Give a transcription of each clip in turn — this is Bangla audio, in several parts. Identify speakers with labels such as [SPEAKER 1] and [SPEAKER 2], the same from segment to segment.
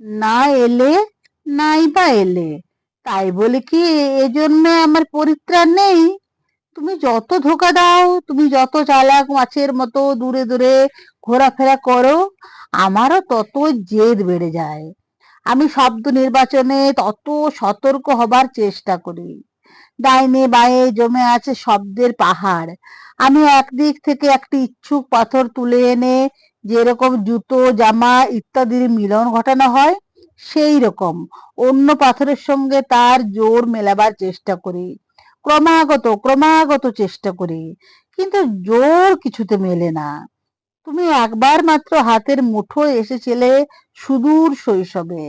[SPEAKER 1] না এলে, নাই বা এলে। তাই বলে কি এ জন্মে আমার পরিত্রাণ নেই? তুমি যত ধোকা দাও, তুমি যত চালাক মাছের মতো দূরে দূরে ঘোরাফেরা করো, আমারও তত জেদ বেড়ে যায়। আমি শব্দ নির্বাচনে তত সতর্ক হবার চেষ্টা করি। ডাইনে বাঁয়ে জমে আছে শব্দের পাহাড়। আমি একদিক থেকে একটি ইচ্ছুক পাথর তুলে এনে যেরকম জুতো, জামা ইত্যাদির মিলন ঘটানো হয় সেই রকম অন্য পাথরের সঙ্গে তার জোর মেলাবার চেষ্টা করি। ক্রমাগত ক্রমাগত চেষ্টা করি, কিন্তু জোর কিছুতে মেলে না। তুমি একবার মাত্র হাতের মুঠোয় এসেছিলে সুদূর শৈশবে,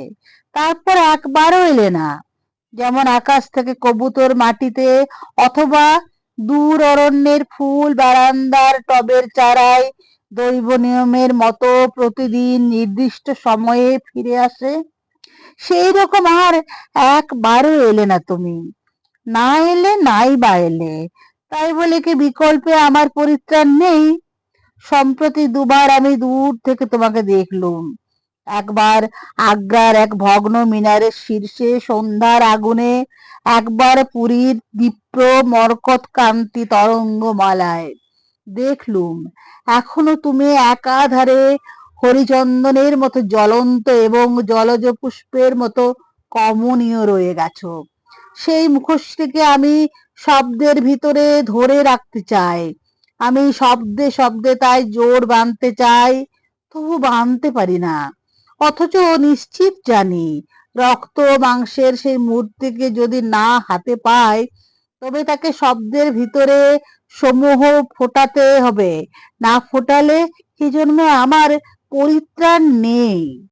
[SPEAKER 1] তারপর একবারও এলে না। যেমন আকাশ থেকে কবুতর মাটিতে অথবা দূর অরণ্যের ফুল বারান্দার টবের চারায় দৈব নিয়মের মতো প্রতিদিন নির্দিষ্ট সময়ে ফিরে আসে। সেই রকম আর একবারও এলে না তুমি। না এলে নাই বা এলে। তাই বলে কি বিকল্পে আমার পরিত্রাণ নেই? সম্প্রতি দুবার আমি দূর থেকে তোমাকে দেখলুম। একবার আগ্রার এক ভগ্ন মিনারের শীর্ষে সন্ধ্যার আগুনে, একবার পুরীর দীপ্র মরকত কান্তি তরঙ্গমালায়। দেখলুম, এখনও তুমি একাধারে হরিচন্দনের মতো জ্বলন্ত এবং জলজ পুষ্পের মতো কমনীয় রয়ে গেছো। সেই মুখশ্রীকে আমি শব্দের ভিতরে ধরে রাখতে চাই। আমি শব্দে শব্দে তাই জোর বাঁধতে চাই, তবু বাঁধতে পারি না। অথচ নিশ্চিত জানি, রক্ত মাংসের সেই মূর্তিকে যদি না হাতে পায়, তবে তাকে শব্দের ভিতরে সমূহ ফোটাতে হবে। না ফোটালে এই জন্মে আমার পরিত্রাণ নেই?